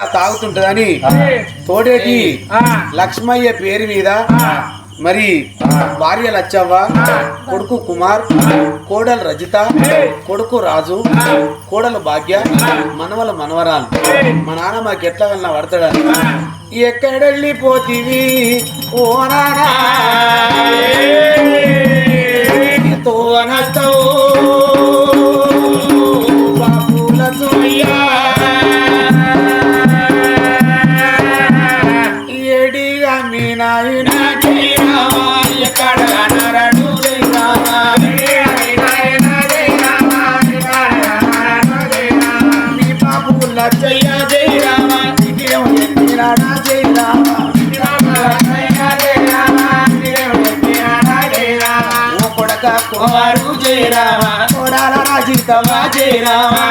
తాగుతుంటదని తోడేటి లక్ష్మయ్య పేరు మీద మరి భార్య లచ్చవ్వ కొడుకు కుమార్ కోడలు రజిత కొడుకు రాజు కోడలు భాగ్య మనవల మనవరాలు. మా నాన్న మాకు ఎట్లా వెళ్ళినా పడతాడని. ఎక్కడెళ్ళిపోతివి? ఓ నానా. బాబుల జయ జయరామా కొడాల రాజితవా జయరామా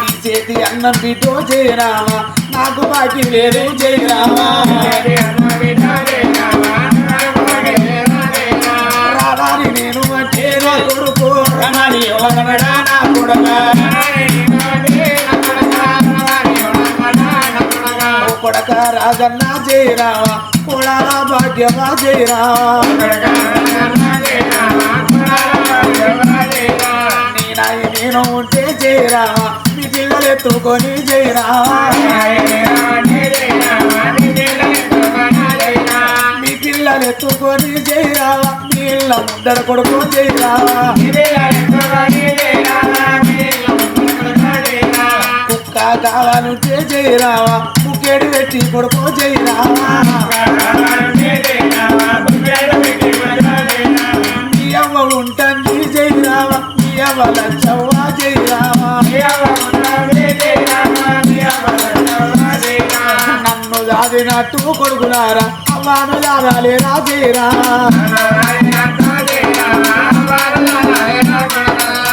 నీ చేతి అన్నం బిడ్డో జయరామా నాకు బాకి లేదు జయరామా రాజన్న జయరామా కొడాల భాగ్యమా జయరామా నీ నేను ఉంటే జయరామా మీ పిల్లలు ఎత్తుకొని జయరామా మీ పిల్లలు ఎత్తుకొని జయరామా మీ ఇళ్ళ ముందర కొడుకు జయరామా కుక్క కావాలంటే జయరామా గేడు పెట్టి కొడుకో చేయరా మీ అవ్వ ఉంటుంది జయరామా మీ అవ్వ లచ్చవ్వ జయరామా నన్ను దాదినట్టు కొడుకులారా అవ్వను దాదాలేరా జయరామా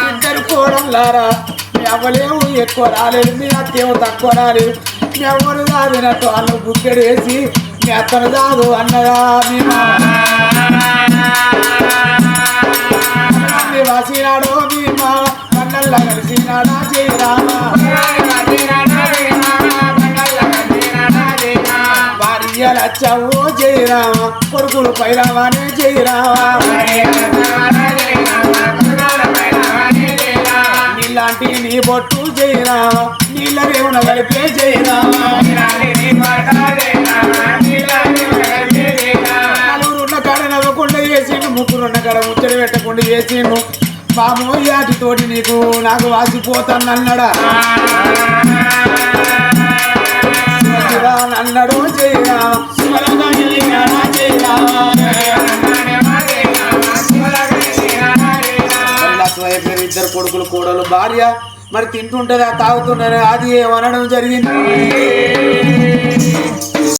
ఇద్దరు కోడలారా మీ అవ్వలేము ఎక్కువ రాలేదు మీ అత్తేమో తక్కువ రాలేదు. ఎవరు అవ్వను నా వాళ్ళు బుక్కెడు వేసి మీ అత్తను దాదు అన్నదా మీ మీ వాసినాడు మీ మామ కన్నల్లా కలిసినాడా జయరామా భార్య జయరామ కొడుకులు పైరావానే జయరామా నీలాంటి నీ బొట్టు నీళ్ళ రేవున గడిపే జయరామ నలుగురున్న కాడ నవ్వకుండా చేసిండు ముగ్గురున్న కాడ ముచ్చడి పెట్టకుండా వేసిండు. మామో తోటి నీకు నాకు వాసిపోతానన్నాడా? అన్నాడు జయరామ శివరంగా నిలిచాడా ఇద్దరు కొడుకులు కోడలు భార్య. మరి తింటుంటదా తాగుతుంటారా అది ఏమనడం జరిగింది?